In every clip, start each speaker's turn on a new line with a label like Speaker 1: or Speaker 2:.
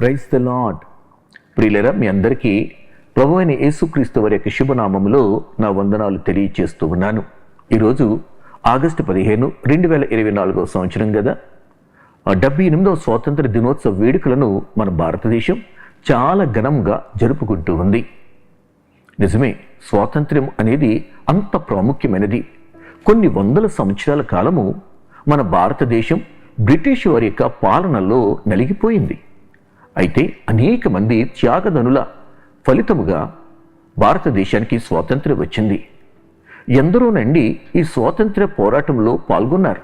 Speaker 1: Praise the lord ప్రియులరా మీ అందరికీ ప్రభు అయిన యేసుక్రీస్తు వారి యొక్క శుభనామములో నా వందనాలు తెలియచేస్తూ ఉన్నాను. ఈరోజు ఆగస్టు పదిహేను రెండు వేల ఇరవై నాలుగవ సంవత్సరం కదా? ఆ డెబ్బై ఎనిమిదవ స్వాతంత్ర దినోత్సవ వేడుకలను మన భారతదేశం చాలా ఘనంగా జరుపుకుంటూ ఉంది. నిజమే స్వాతంత్ర్యం అనేది అంత ప్రాముఖ్యమైనది. కొన్ని వందల సంవత్సరాల కాలము మన భారతదేశం బ్రిటిష్ వారి యొక్క పాలనలో నలిగిపోయింది. అయితే అనేక మంది త్యాగధనుల ఫలితముగా భారతదేశానికి స్వాతంత్ర్యం వచ్చింది. ఎందరోనండి ఈ స్వాతంత్ర్య పోరాటంలో పాల్గొన్నారు.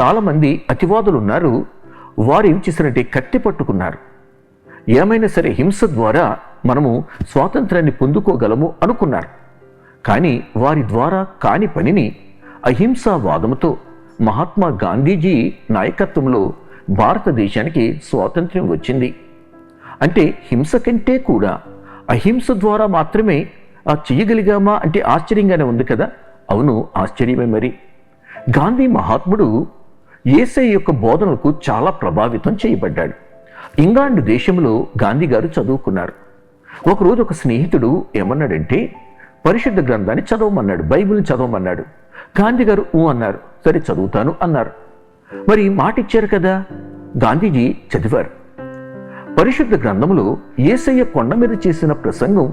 Speaker 1: చాలామంది అతివాదులు ఉన్నారు వారు ఏం చేసినట్టే కత్తి పట్టుకున్నారు. ఏమైనా సరే హింస ద్వారా మనము స్వాతంత్రాన్ని పొందుకోగలము అనుకున్నారు. కానీ వారి ద్వారా కాని పనిని అహింసావాదముతో మహాత్మా గాంధీజీ నాయకత్వంలో భారతదేశానికి స్వాతంత్ర్యం వచ్చింది. అంటే హింస కంటే కూడా అహింస ద్వారా మాత్రమే ఆ అంటే ఆశ్చర్యంగానే ఉంది కదా? అవును ఆశ్చర్యమే మరి. గాంధీ మహాత్ముడు ఏసై యొక్క బోధనలకు చాలా ప్రభావితం చేయబడ్డాడు. ఇంగ్లాండ్ దేశంలో గాంధీ గారు చదువుకున్నారు. ఒకరోజు ఒక స్నేహితుడు ఏమన్నాడంటే పరిశుద్ధ గ్రంథాన్ని చదవమన్నాడు బైబిల్ని చదవమన్నాడు. గాంధీ గారు ఊ అన్నారు. సరే చదువుతాను అన్నారు. మరి మాట ఇచ్చారు కదా? గాంధీజీ చదివారు. పరిశుద్ధ గ్రంథంలో ఏసయ్య కొండ మీద చేసిన ప్రసంగం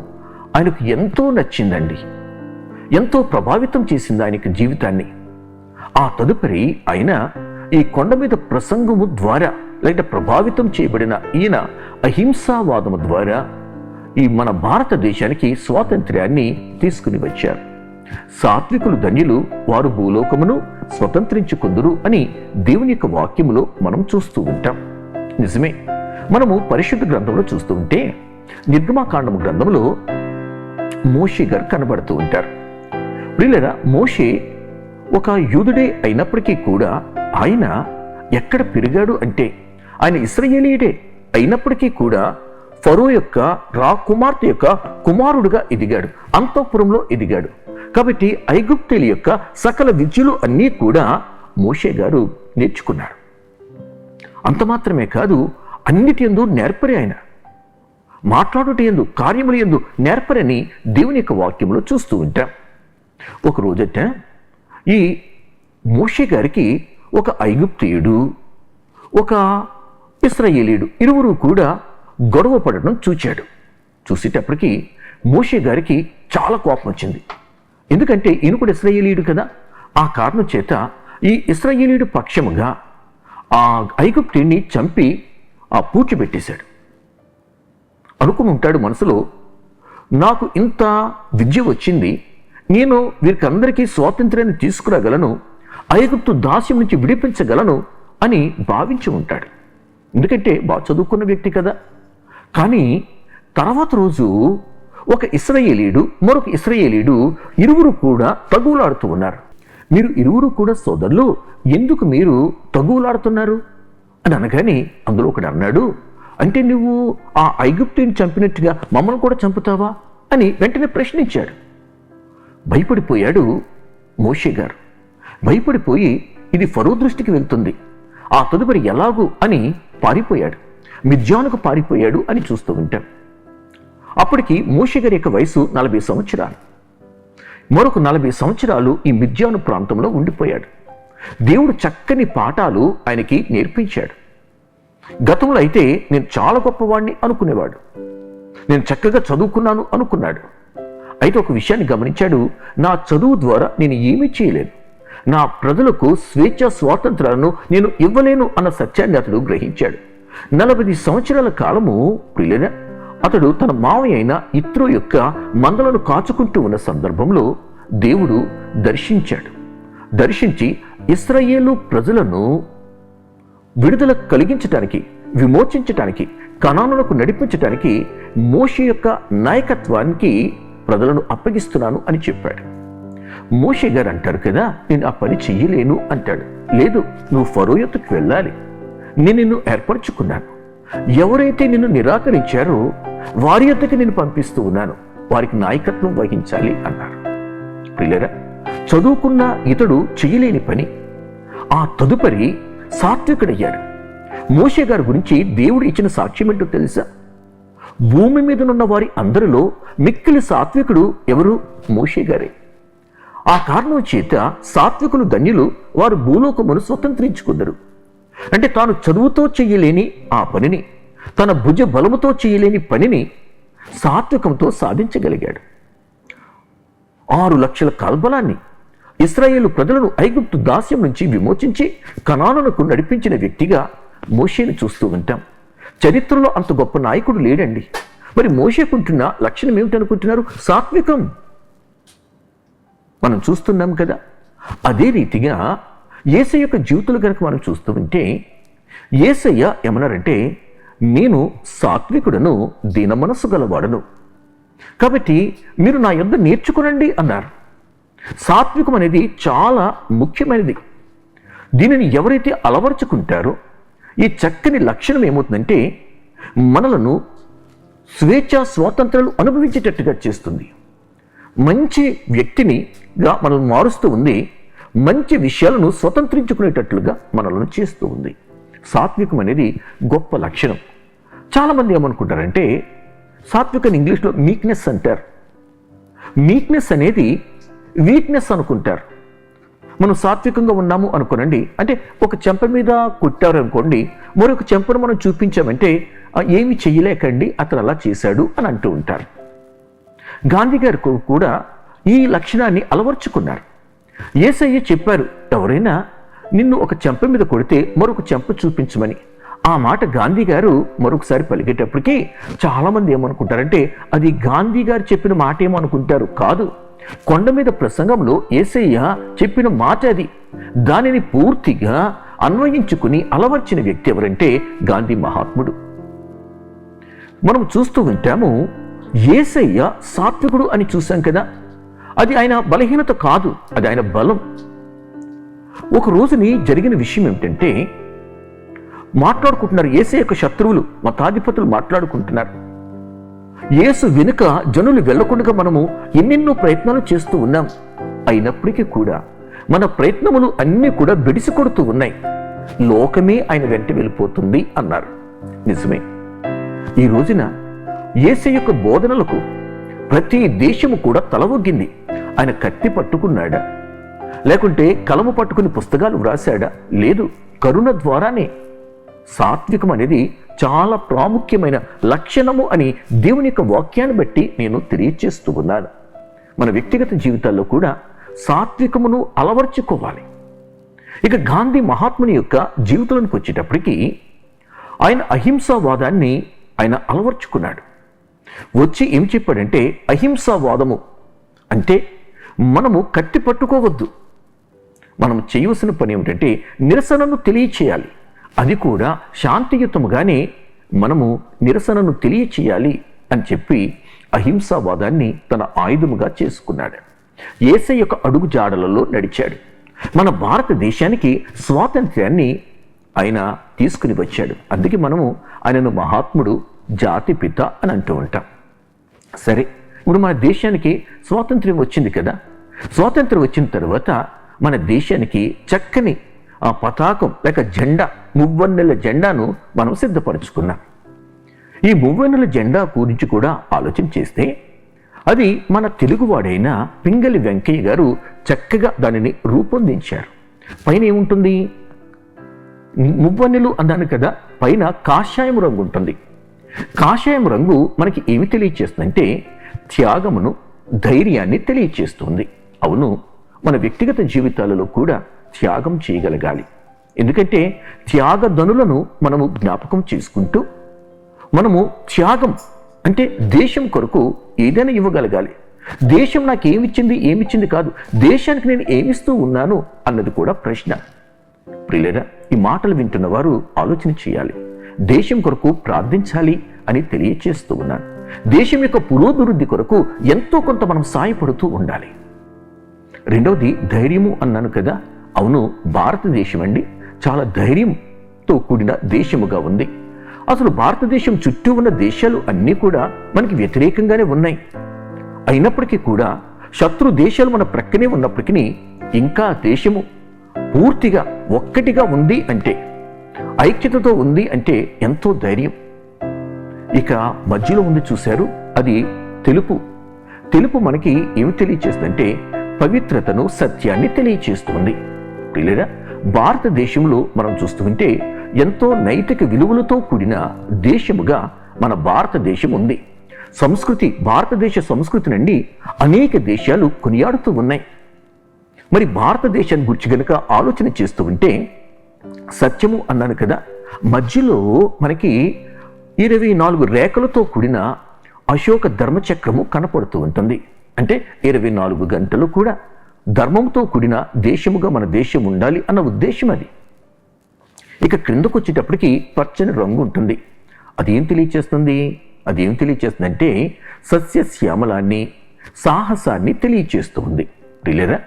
Speaker 1: ఆయనకు ఎంతో నచ్చిందండి. ఎంతో ప్రభావితం చేసింది ఆయనకి జీవితాన్ని. ఆ తదుపరి ఆయన ఈ కొండ మీద ప్రసంగము ద్వారా లేక ప్రభావితం చేయబడిన ఈయన అహింసావాదము ద్వారా ఈ మన భారతదేశానికి స్వాతంత్ర్యాన్ని తీసుకుని వచ్చారు. సాత్వికులు ధన్యులు వారు భూలోకమును స్వతంత్రించుకుందురు అని దేవుని యొక్క వాక్యములో మనం చూస్తూ ఉంటాం. నిజమే మనము పరిశుద్ధ గ్రంథంలో చూస్తూ ఉంటే నిర్గమాకాండం గ్రంథంలో మోషే గారు కనబడుతూ ఉంటారు. ప్రియులరా మోషే ఒక యూదుడే అయినప్పటికీ కూడా ఆయన ఎక్కడ పెరిగాడు అంటే ఆయన ఇస్రయేలీయుడే అయినప్పటికీ కూడా ఫరో యొక్క రా కుమార్తె యొక్క కుమారుడుగా ఎదిగాడు అంతఃపురంలో ఎదిగాడు. కాబట్టి ఐగుప్తుల యొక్క సకల విద్యలు అన్నీ కూడా మోషే గారు నేర్చుకున్నాడు అంత మాత్రమే కాదు అన్నిటి ఎందు నేర్పరి ఆయన. మాట్లాడుట ఎందు కార్యముల ఎందు నేర్పరని దేవుని యొక్క వాక్యంలో చూస్తూ ఉంటాం. ఒక రోజట ఈ మోషే గారికి ఒక ఐగుప్తియుడు ఒక ఇస్రాయేలీయుడు ఇరువురు కూడా గొడవ పడడం చూచాడు. చూసేటప్పటికి మోషే గారికి చాలా కోపం వచ్చింది. ఎందుకంటే ఈయన కూడా ఇస్రాయేలీయుడు కదా. ఆ కారణం చేత ఈ ఇస్రాయేలీయుడు పక్షముగా ఆ ఐగుప్తిని చంపి ఆ పూడ్చిపెట్టేశాడు అనుకుని ఉంటాడు మనసులో నాకు ఇంత విద్య వచ్చింది. నేను వీరికందరికీ స్వాతంత్ర్యాన్ని తీసుకురాగలను. ఐగుప్తు దాస్యం నుంచి విడిపించగలను అని భావించి ఉంటాడు. ఎందుకంటే బాగా చదువుకున్న వ్యక్తి కదా. కానీ తర్వాత రోజు ఒక ఇస్రయేలీడు మరొక ఇస్రయేలీడు ఇరువురు కూడా తగులాడుతూ ఉన్నారు. మీరు ఇరువురు కూడా సోదరులు ఎందుకు మీరు తగులాడుతున్నారు? అని అనగానే అందులో ఒకడు అన్నాడు అంటే నువ్వు ఆ ఐగుప్తుని చంపినట్టుగా మమ్మల్ని కూడా చంపుతావా? అని వెంటనే ప్రశ్నించాడు. భయపడిపోయాడు మోషే గారు. భయపడిపోయి ఇది ఫరో దృష్టికి వెళ్తుంది. ఆ తదుపరి ఎలాగూ? అని పారిపోయాడు. మిథ్యానుకు పారిపోయాడు అని చూస్తూ ఉంటాడు అప్పటికి మోషే యొక్క వయసు నలభై సంవత్సరాలు. మరొక నలభై సంవత్సరాలు ఈ మిద్యాను ప్రాంతంలో ఉండిపోయాడు. దేవుడు చక్కని పాఠాలు ఆయనకి నేర్పించాడు. గతంలో అయితే నేను చాలా గొప్పవాడిని అనుకునేవాడు. నేను చక్కగా చదువుకున్నాను అనుకున్నాడు. అయితే ఒక విషయాన్ని గమనించాడు నా చదువు ద్వారా నేను ఏమీ చేయలేను. నా ప్రజలకు స్వేచ్ఛ స్వాతంత్రాలను నేను ఇవ్వలేను అన్న సత్యాన్ని అతడు గ్రహించాడు. నలభై సంవత్సరాల కాలము అతడు తన మావయ్య అయిన ఇత్రో యొక్క మందలను కాచుకుంటూ ఉన్న సందర్భంలో దేవుడు దర్శించాడు. దర్శించి ఇస్రాయేలు ప్రజలను విడుదల కలిగించటానికి విమోచించటానికి కణానులకు నడిపించటానికి మోషే యొక్క నాయకత్వానికి ప్రజలను అప్పగిస్తున్నాను అని చెప్పాడు. మోషే గారు అంటారు కదా నేను ఆ పని చెయ్యలేను అంటాడు. లేదు నువ్వు ఫరో వెళ్ళాలి. నేను నిన్ను ఏర్పరచుకున్నాను. ఎవరైతే నిన్ను నిరాకరించారో వారి యొద్దకి నేను పంపిస్తూ ఉన్నాను. వారికి నాయకత్వం వహించాలి అన్నారు. పిల్లరా చదువుకున్న ఇతడు చేయలేని పని. ఆ తదుపరి సాత్వికుడయ్యాడు. మోషే గారి గురించి దేవుడు ఇచ్చిన సాక్ష్యం ఏంటో తెలుసా? భూమి మీదనున్న వారి అందరిలో మిక్కిలి సాత్వికుడు ఎవరు? మోషే గారే. ఆ కారణం చేత సాత్వికులు ధన్యులు వారు భూలోకమును స్వతంత్రించుకుందరు. అంటే తాను చదువుతో చెయ్యలేని ఆ పనిని తన భుజ బలముతో చేయలేని పనిని సాత్వికంతో సాధించగలిగాడు. ఆరు లక్షల కల్బలాన్ని ఇస్రాయేలు ప్రజలను ఐగుప్తు దాస్యం నుంచి విమోచించి కణానులకు నడిపించిన వ్యక్తిగా మోషేను చూస్తూ ఉంటాం. చరిత్రలో అంత గొప్ప నాయకుడు లేడండి. మరి మోషేకుంటున్న లక్షణం ఏమిటనుకుంటున్నారు? సాత్వికం. మనం చూస్తున్నాం కదా. అదే రీతిగా ఏసయ్య యొక్క జీవితంలో కనుక మనం చూస్తూ ఉంటే ఏసయ్య ఏమన్నారంటే నేను సాత్వికుడను దీన మనస్సు గలవాడను. కాబట్టి మీరు నా యొద్ నేర్చుకునండి అన్నారు. సాత్వికం అనేది చాలా ముఖ్యమైనది. దీనిని ఎవరైతే అలవర్చుకుంటారో ఈ చక్కని లక్షణం ఏమవుతుందంటే మనలను స్వేచ్ఛ స్వాతంత్రాలు అనుభవించేటట్టుగా చేస్తుంది. మంచి వ్యక్తినిగా మనల్ని మారుస్తూ ఉంది మంచి విషయాలను స్వతంత్రించుకునేటట్లుగా మనలను చేస్తూ ఉంది. సాత్వికం అనేది గొప్ప లక్షణం. చాలామంది ఏమనుకుంటారంటే సాత్వికం ఇంగ్లీష్లో మీక్నెస్ అంటారు. మీక్నెస్ అనేది వీక్నెస్ అనుకుంటారు. మనం సాత్వికంగా ఉన్నాము అనుకోనండి అంటే ఒక చెంప మీద కొట్టారు అనుకోండి మరొక చెంపను మనం చూపించామంటే ఏమి చెయ్యలేకండి అతను అలా చేశాడు అని అంటూ ఉంటారు. గాంధీ గారు కూడా ఈ లక్షణాన్ని అలవర్చుకున్నారు. ఏసయ్య చెప్పారు ఎవరైనా నిన్ను ఒక చెంప మీద కొడితే మరొక చెంప చూపించమని. ఆ మాట గాంధీ గారు మరొకసారి పలికేటప్పటికి చాలామంది ఏమనుకుంటారంటే అది గాంధీ గారు చెప్పిన మాట ఏమనుకుంటారు కాదు కొండ మీద ప్రసంగంలో ఏసయ్య చెప్పిన మాట అది. దానిని పూర్తిగా అన్వయించుకుని అలవర్చిన వ్యక్తి ఎవరంటే గాంధీ మహాత్ముడు. మనం చూస్తూ ఉంటాము ఏసయ్య సాత్వికుడు అని చూసాం కదా. అది ఆయన బలహీనత కాదు అది ఆయన బలం. ఒక రోజుని జరిగిన విషయం ఏమిటంటే మాట్లాడుకుంటున్నారు ఏసు యొక్క శత్రువులు మతాధిపతులు మాట్లాడుకుంటున్నారు. ఏసు వెనుక జనులు వెళ్ళకుండా మనము ఎన్నెన్నో ప్రయత్నాలు చేస్తూ ఉన్నాం. అయినప్పటికీ కూడా మన ప్రయత్నములు అన్నీ కూడా బిడిసి కొడుతూ ఉన్నాయి. లోకమే ఆయన వెంట వెళ్ళిపోతుంది అన్నారు. నిజమే. ఈ రోజున ఏసు యొక్క బోధనలకు ప్రతి దేశము కూడా తలవొగ్గింది. ఆయన కత్తి పట్టుకున్నాడా. లేకుంటే కలము పట్టుకుని పుస్తకాలు వ్రాసాడా లేదు. కరుణ ద్వారానే. సాత్వికం అనేది చాలా ప్రాముఖ్యమైన లక్షణము అని దేవుని యొక్క వాక్యాన్ని బట్టి నేను తెలియచేస్తూ ఉన్నాను. మన వ్యక్తిగత జీవితాల్లో కూడా సాత్వికమును అలవర్చుకోవాలి. ఇక గాంధీ మహాత్ముని యొక్క జీవితంలోకి వచ్చేటప్పటికీ ఆయన అహింసావాదాన్ని ఆయన అలవర్చుకున్నాడు. వచ్చి ఏం చెప్పాడంటే అహింసావాదము అంటే మనము కత్తి పట్టుకోవద్దు. మనం చేయవలసిన పని ఏమిటంటే నిరసనను తెలియచేయాలి. అది కూడా శాంతియుతముగానే మనము నిరసనను తెలియచేయాలి అని చెప్పి అహింసావాదాన్ని తన ఆయుధముగా చేసుకున్నాడు. ఏసై యొక్క అడుగు జాడలలో నడిచాడు. మన భారతదేశానికి స్వాతంత్ర్యాన్ని ఆయన తీసుకుని వచ్చాడు. అందుకే మనము ఆయనను మహాత్ముడు జాతి పిత అని అంటూ ఉంటాం. సరే ఇప్పుడు మన దేశానికి స్వాతంత్ర్యం వచ్చింది కదా. స్వాతంత్రం వచ్చిన తర్వాత మన దేశానికి చక్కని ఆ పతాకం లేక జెండా మువ్వన్నెల జెండాను మనం సిద్ధపరచుకున్నాం. ఈ మువ్వన్నెల జెండా గురించి కూడా ఆలోచన చేస్తే అది మన తెలుగువాడైన పింగళి వెంకయ్య గారు చక్కగా దానిని రూపొందించారు. పైన ఏముంటుంది? మువ్వన్నెలు అన్నాను కదా పైన కాషాయం రంగు ఉంటుంది. కాషాయం రంగు మనకి ఏమి తెలియచేస్తుందంటే త్యాగమును ధైర్యాన్ని తెలియచేస్తుంది. అవును మన వ్యక్తిగత జీవితాలలో కూడా త్యాగం చేయగలగాలి. ఎందుకంటే త్యాగధనులను మనము జ్ఞాపకం చేసుకుంటూ మనము త్యాగం అంటే దేశం కొరకు ఏదైనా ఇవ్వగలగాలి. దేశం నాకు ఏమిచ్చింది ఏమిచ్చింది కాదు దేశానికి నేను ఏమిస్తూ ఉన్నాను అన్నది కూడా ప్రశ్న. ప్రియులరా ఈ మాటలు వింటున్న వారు ఆలోచన చేయాలి. దేశం కొరకు ప్రార్థించాలి అని తెలియచేస్తూ ఉన్నాను. దేశం యొక్క పురోభివృద్ధి కొరకు ఎంతో కొంత మనం సాయపడుతూ ఉండాలి. రెండవది ధైర్యము అన్నాను కదా. అవును భారతదేశం అండి. చాలా ధైర్యంతో కూడిన దేశముగా ఉంది. అసలు భారతదేశం చుట్టూ ఉన్న దేశాలు అన్నీ కూడా మనకి వ్యతిరేకంగానే ఉన్నాయి. అయినప్పటికీ కూడా శత్రు దేశాలు మన ప్రక్కనే ఉన్నప్పటికీ ఇంకా దేశము పూర్తిగా ఒక్కటిగా ఉంది అంటే ఐక్యతతో ఉంది అంటే ఎంతో ధైర్యం. ఇక మధ్యలో ఉంది చూశారు అది తెలుపు. తెలుపు మనకి ఏమి తెలియచేస్తుందంటే పవిత్రతను సత్యాన్ని తెలియచేస్తుంది. లేదా భారతదేశంలో మనం చూస్తుంటే ఎంతో నైతిక విలువలతో కూడిన దేశముగా మన భారతదేశం ఉంది. సంస్కృతి భారతదేశ సంస్కృతి నుండి అనేక దేశాలు కొనియాడుతూ ఉన్నాయి. మరి భారతదేశాన్ని గురించి గనుక ఆలోచన చేస్తూ ఉంటే సత్యము అన్నాను కదా మధ్యలో మనకి ఇరవై నాలుగు రేఖలతో కూడిన అశోక ధర్మచక్రము కనపడుతూ ఉంటుంది. అంటే ఇరవై నాలుగు గంటలు కూడా ధర్మంతో కూడిన దేశముగా మన దేశం ఉండాలి అన్న ఉద్దేశం అది. ఇక క్రిందకు వచ్చేటప్పటికి పచ్చని రంగు ఉంటుంది. అదేం తెలియచేస్తుంది? అదేం తెలియచేస్తుందంటే సస్యశ్యామలాన్ని సాహసాన్ని తెలియచేస్తుంది. తెలియదా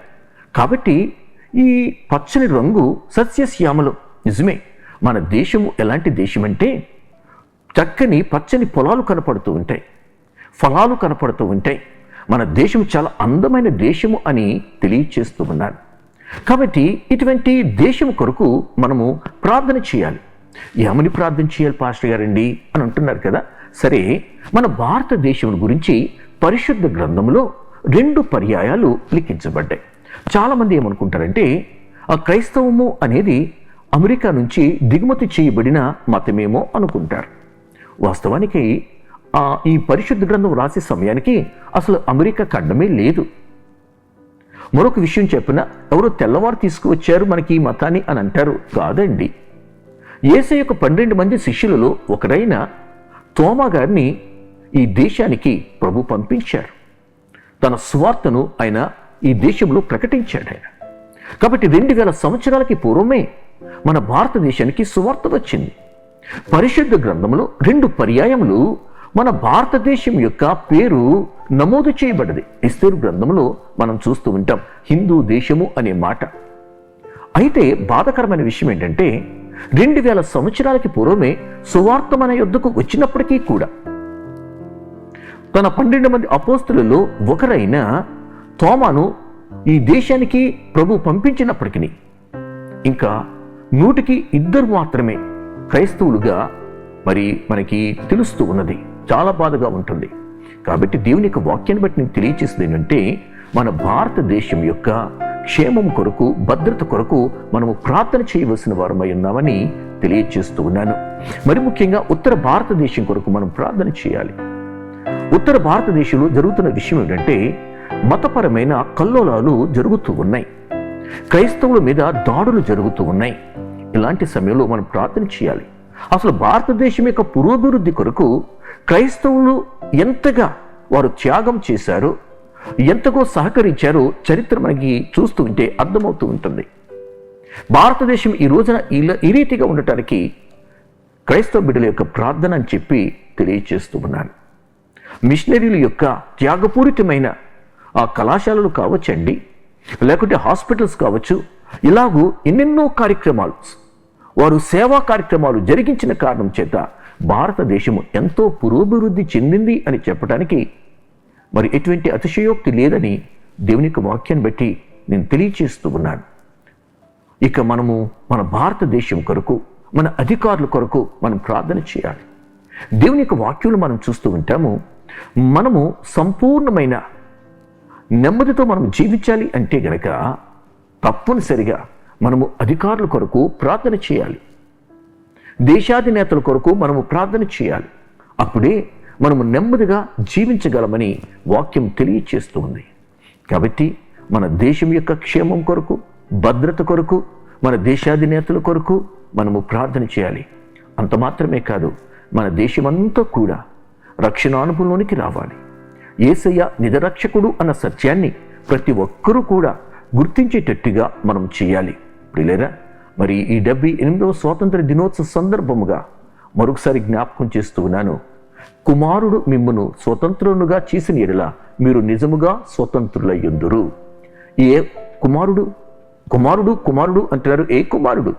Speaker 1: కాబట్టి ఈ పచ్చని రంగు సస్యశ్యామలం నిజమే. మన దేశము ఎలాంటి దేశం అంటే చక్కని పచ్చని పొలాలు కనపడుతూ ఉంటాయి. ఫలాలు కనపడుతూ ఉంటాయి. మన దేశం చాలా అందమైన దేశము అని తెలియచేస్తూ ఉన్నాడు. కాబట్టి ఇటువంటి దేశం కొరకు మనము ప్రార్థన చేయాలి. ఏమని ప్రార్థన చేయాలి పాస్టర్ గారండి? అని అంటున్నారు కదా. సరే మన భారతదేశం గురించి పరిశుద్ధ గ్రంథంలో రెండు పర్యాయాలు లిఖించబడ్డాయి. చాలామంది ఏమనుకుంటారంటే ఆ క్రైస్తవము అనేది అమెరికా నుంచి దిగుమతి చేయబడిన మతమేమో అనుకుంటారు. వాస్తవానికి ఈ పరిశుద్ధ గ్రంథం రాసే సమయానికి అసలు అమెరికా ఖండమే లేదు. మరొక విషయం చెప్పిన ఎవరో తెల్లవారు తీసుకువచ్చారు మనకి ఈ మతాన్ని అని అంటారు. కాదండి. ఏసే యొక్క పన్నెండు మంది శిష్యులలో ఒకరైన తోమా గారిని ఈ దేశానికి ప్రభు పంపించారు. తన స్వార్థను ఆయన ఈ దేశంలో ప్రకటించాడు ఆయన. కాబట్టి రెండు వేల సంవత్సరాలకి పూర్వమే మన భారతదేశానికి సువార్త వచ్చింది. పరిశుద్ధ గ్రంథంలో రెండు పర్యాయములు మన భారతదేశం యొక్క పేరు నమోదు చేయబడ్డది ఇస్తేరు గ్రంథంలో మనం చూస్తూ ఉంటాం హిందూ దేశము అనే మాట. అయితే బాధకరమైన విషయం ఏంటంటే రెండు వేల సంవత్సరాలకి పూర్వమే సువార్త మన యుద్ధకు వచ్చినప్పటికీ కూడా తన పన్నెండు మంది అపోస్తులలో ఒకరైన తోమాను ఈ దేశానికి ప్రభు పంపించినప్పటికీ ఇంకా నూటికి ఇద్దరు మాత్రమే క్రైస్తవులుగా మరి మనకి తెలుస్తూ ఉన్నది. చాలా బాధగా ఉంటుంది. కాబట్టి దేవుని యొక్క వాక్యాన్ని బట్టి నేను తెలియచేసేది ఏంటంటే మన భారతదేశం యొక్క క్షేమం కొరకు భద్రత కొరకు మనము ప్రార్థన చేయవలసిన వారమై ఉన్నామని తెలియజేస్తూ ఉన్నాను. మరి ముఖ్యంగా ఉత్తర భారతదేశం కొరకు మనం ప్రార్థన చేయాలి. ఉత్తర భారతదేశంలో జరుగుతున్న విషయం ఏంటంటే మతపరమైన కల్లోలాలు జరుగుతూ ఉన్నాయి. క్రైస్తవుల మీద దాడులు జరుగుతూ ఉన్నాయి. ఇలాంటి సమయంలో మనం ప్రార్థన చేయాలి. అసలు భారతదేశం యొక్క పురోభివృద్ధి కొరకు క్రైస్తవులు ఎంతగా వారు త్యాగం చేశారో ఎంతగో సహకరించారో చరిత్ర మనకి చూస్తూ ఉంటే అర్థమవుతూ ఉంటుంది. భారతదేశం ఈ రోజున ఇలా ఈ రీతిగా ఉండటానికి క్రైస్తవ బిడ్డల యొక్క ప్రార్థన అని చెప్పి తెలియచేస్తూ ఉన్నాను. మిషనరీల యొక్క త్యాగపూరితమైన ఆ కళాశాలలు కావచ్చండి లేకుంటే హాస్పిటల్స్ కావచ్చు ఇలాగూ ఎన్నెన్నో కార్యక్రమాలు వారు సేవా కార్యక్రమాలు జరిగించిన కారణం చేత భారతదేశము ఎంతో పురోభివృద్ధి చెందింది అని చెప్పడానికి మరి ఎటువంటి అతిశయోక్తి లేదని దేవుని యొక్క వాక్యాన్ని బట్టి నేను తెలియచేస్తూ ఉన్నాను. ఇక మనము మన భారతదేశం కొరకు మన అధికారుల కొరకు మనం ప్రార్థన చేయాలి. దేవుని యొక్క వాక్యులు మనం చూస్తూ ఉంటాము. మనము సంపూర్ణమైన నెమ్మదితో మనం జీవించాలి అంటే గనక తప్పనిసరిగా మనము అధికారుల కొరకు ప్రార్థన చేయాలి. దేశాధినేతల కొరకు మనము ప్రార్థన చేయాలి. అప్పుడే మనము నెమ్మదిగా జీవించగలమని వాక్యం తెలియచేస్తూ ఉంది కాబట్టి మన దేశం యొక్క క్షేమం కొరకు భద్రత కొరకు మన దేశాధినేతల కొరకు మనము ప్రార్థన చేయాలి. అంత మాత్రమే కాదు మన దేశమంతా కూడా రక్షణ అనుభవంలోనికి రావాలి. ఏసయ్య నిజరక్షకుడు అన్న సత్యాన్ని ప్రతి ఒక్కరూ కూడా గుర్తించేటట్టుగా మనం చేయాలి. ప్రిలేరా మరి ఈ డెబ్బై ఎనిమిదవ స్వాతంత్ర దినోత్సవ సందర్భముగా మరొకసారి జ్ఞాపకం చేస్తూ ఉన్నాను. కుమారుడు మిమ్మను స్వతంత్రునుగా చేసిన ఎడల మీరు నిజముగా స్వతంత్రులయ్యుందురు. ఏ కుమారుడు? కుమారుడు కుమారుడు అంటున్నారు ఏ కుమారుడు?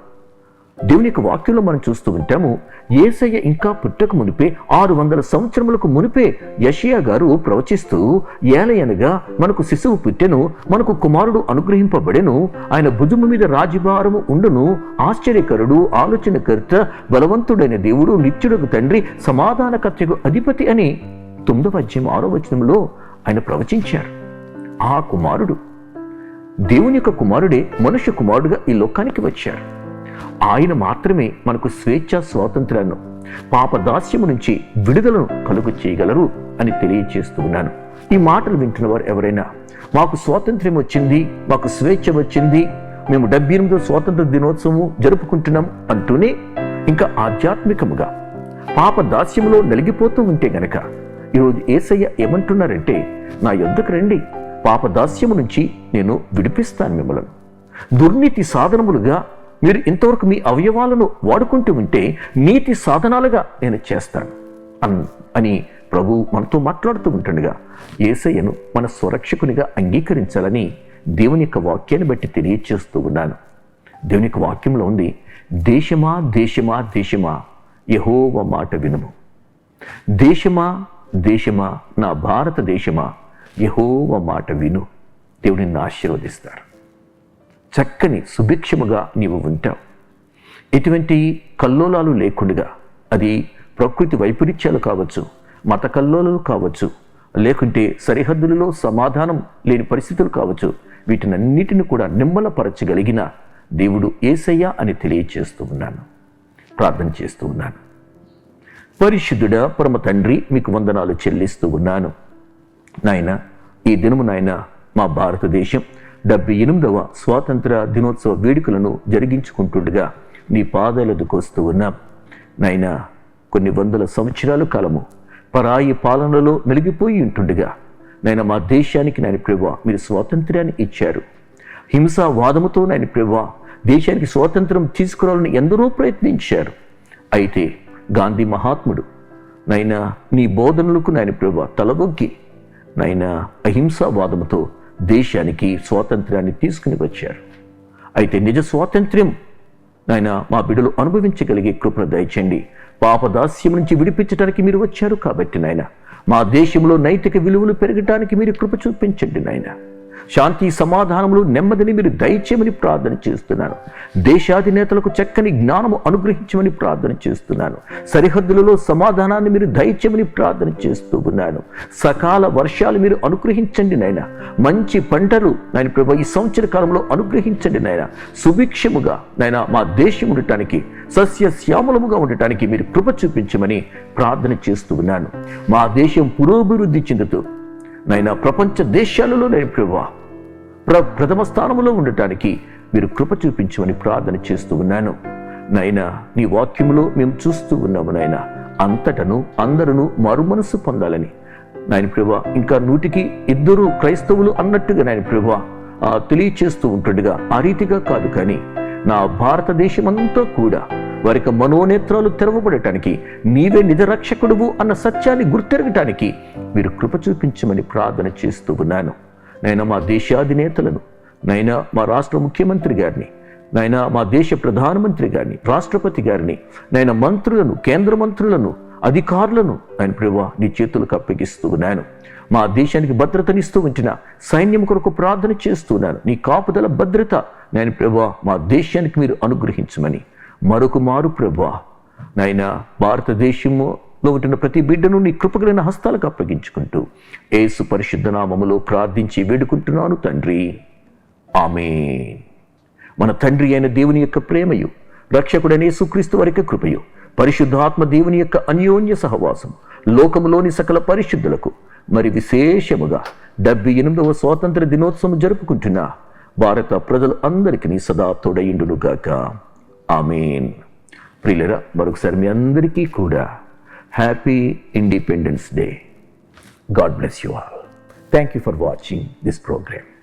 Speaker 1: దేవుని యొక్క వాక్యంలో మనం చూస్తూ ఉంటాము ఏసయ్య ఇంకా పుట్టక మునిపే ఆరు వందల సంవత్సరములకు మునిపే యషియా గారు ప్రవచిస్తూ ఏలయనగా మనకు శిశువు పుట్టెను మనకు కుమారుడు అనుగ్రహింపబడెను ఆయన భుజము మీద రాజభారము ఉండును ఆశ్చర్యకరుడు ఆలోచనకర్త బలవంతుడైన దేవుడు నిత్యుడకు తండ్రి సమాధానకర్తకు అధిపతి అని తొమ్మిదవ అధ్యాయం ఆరో వచనంలో ఆయన ప్రవచించారు. ఆ కుమారుడు దేవుని యొక్క కుమారుడే మనుష్య కుమారుడుగా ఈ లోకానికి వచ్చారు. ఆయన మాత్రమే మనకు స్వేచ్ఛ స్వాతంత్రాన్ని పాపదాస్యము నుంచి విడుదలను కలుగు చేయగలరు అని తెలియచేస్తూ ఉన్నాను. ఈ మాటలు వింటున్న వారు ఎవరైనా మాకు స్వాతంత్ర్యం వచ్చింది మాకు స్వేచ్ఛ వచ్చింది మేము డెబ్బై ఎనిమిదో స్వాతంత్ర దినోత్సవం జరుపుకుంటున్నాం అంటూనే ఇంకా ఆధ్యాత్మికముగా పాప దాస్యంలో నలిగిపోతూ ఉంటే గనక ఈరోజు ఏసయ్య ఏమంటున్నారంటే నా యొద్దకు రండి పాప దాస్యము నుంచి నేను విడిపిస్తాను మిమ్మల్ని. దుర్నీతి సాధనములుగా మీరు ఇంతవరకు మీ అవయవాలను వాడుకుంటూ ఉంటే నీతి సాధనాలుగా నేను చేస్తాను. అన్ అని ప్రభు మనతో మాట్లాడుతూ ఉంటుండగా ఏసయ్యను మన స్వరక్షకునిగా అంగీకరించాలని దేవుని యొక్క వాక్యాన్ని బట్టి తెలియచేస్తూ ఉన్నాను. దేవుని యొక్క వాక్యంలో ఉంది దేశమా దేశమా దేశమా యహోవ మాట వినుము. దేశమా దేశమా నా భారతదేశమా యహోవ మాట విను. దేవుని ఆశీర్వదిస్తారు. చక్కని సుభిక్షముగా నీవు ఉంటావు. ఎటువంటి కల్లోలాలు లేకుండా అది ప్రకృతి వైపరీత్యాలు కావచ్చు మత కల్లోలాలు కావచ్చు లేకుంటే సరిహద్దులలో సమాధానం లేని పరిస్థితులు కావచ్చు వీటినన్నిటిని కూడా నిమ్మలపరచగలిగిన దేవుడు ఏసయ్యా అని తెలియచేస్తూ ఉన్నాను. ప్రార్థన చేస్తూ ఉన్నాను. పరిశుద్ధుడ పరమ తండ్రి మీకు వందనాలు చెల్లిస్తూ ఉన్నాను. నాయన ఈ దినము నాయన మా భారతదేశం డెబ్బై ఎనిమిదవ స్వాతంత్ర దినోత్సవ వేడుకలను జరిగించుకుంటుండగా నీ పాదాలదుకు వస్తూ ఉన్నాం నాయన కొన్ని వందల సంవత్సరాల కాలము పరాయి పాలనలో మెలిగిపోయి ఉంటుండగా నాయన మా దేశానికి నాయన ప్రభా మీరు స్వాతంత్ర్యాన్ని ఇచ్చారు. హింసావాదముతో నాయన ప్రభా దేశానికి స్వాతంత్రం తీసుకురావాలని ఎందరో ప్రయత్నించారు. అయితే గాంధీ మహాత్ముడు నైనా నీ బోధనలకు నాయన ప్రభా తలబొగ్గి నైనా అహింసావాదముతో దేశానికి స్వాతంత్ర్యాన్ని తీసుకుని వచ్చారు. అయితే నిజ స్వాతంత్ర్యం నాయన మా బిడ్డలు అనుభవించగలిగే కృపను దయచండి పాపదాస్యం నుంచి విడిపించడానికి మీరు వచ్చారు కాబట్టి నాయన. మా దేశంలో నైతిక విలువలు పెరగడానికి మీరు కృప చూపించండి నాయన. శాంతి సమాధానములు నెమ్మదిని మీరు దయచేయమని ప్రార్థన చేస్తున్నాను. దేశాధినేతలకు చక్కని జ్ఞానము అనుగ్రహించమని ప్రార్థన చేస్తున్నాను. సరిహద్దులలో సమాధానాన్ని మీరు దయచేయమని ప్రార్థన చేస్తూ ఉన్నాను. సకాల వర్షాలు మీరు అనుగ్రహించండి నాయన. మంచి పంటలు నాయన ప్రభు ఈ సంవత్సర కాలంలో అనుగ్రహించండి నాయన. సుభిక్షముగా నాయన మా దేశం ఉండటానికి సస్య శ్యామలముగా ఉండటానికి మీరు కృప చూపించమని ప్రార్థన చేస్తూ ఉన్నాను. మా దేశం పురోభివృద్ధి చెందుతూ నైనా ప్రపంచ దేశాలలో నేను ప్రభా ప్ర ప్రథమ స్థానంలో ఉండటానికి మీరు కృప చూపించమని ప్రార్థన చేస్తూ ఉన్నాను. నైనా నీ వాక్యములో మేము చూస్తూ ఉన్నాము నాయన అంతటను అందరూ మరుమనస్సు పొందాలని. నాయన ప్రభా ఇంకా నూటికి ఇద్దరు క్రైస్తవులు అన్నట్టుగా నాయన ప్రభా ఆ, తెలియచేస్తూ ఉంటుండగా ఆ రీతిగా కాదు కానీ నా భారతదేశమంతా కూడా వారికి మనోనేత్రాలు తెరవబడటానికి నీవే నిజరక్షకుడువు అన్న సత్యాన్ని గుర్తెరగటానికి మీరు కృప చూపించమని ప్రార్థన చేస్తూ ఉన్నాను. నైనా మా దేశాధినేతలను నైనా మా రాష్ట్ర ముఖ్యమంత్రి గారిని నైనా మా దేశ ప్రధానమంత్రి గారిని రాష్ట్రపతి గారిని నైనా మంత్రులను కేంద్ర మంత్రులను అధికారులను ఆయన ప్రభా నీ చేతులకు అప్పగిస్తూ ఉన్నాను. మా దేశానికి భద్రతనిస్తూ ఉంచిన సైన్యం కొరకు ప్రార్థన చేస్తున్నాను నీ కాపుదల భద్రత నేను ప్రభా మా దేశానికి మీరు అనుగ్రహించమని మరొక మారు ప్రభా. నాయన భారతదేశములో ఉంటున్న ప్రతి బిడ్డను నీ కృపగలైన హస్తాలకు అప్పగించుకుంటూ ఏసు పరిశుద్ధ నామములో ప్రార్థించి వేడుకుంటున్నాను తండ్రి. ఆమె మన తండ్రి అయిన దేవుని యొక్క ప్రేమయు రక్షకుడనే సుక్రీస్తు వారి కృపయు పరిశుద్ధాత్మ దేవుని యొక్క అన్యోన్య సహవాసం లోకములోని సకల పరిశుద్ధులకు మరి విశేషముగా డెబ్బై ఎనిమిదవ స్వాతంత్ర దినోత్సవం జరుపుకుంటున్న భారత ప్రజలు అందరికీ సదా తోడయిండునుగాక. ఆమెన్. ప్రియులరా మరొకసారి మీ అందరికీ కూడా happy independence day. God bless you all. Thank you for watching this programme.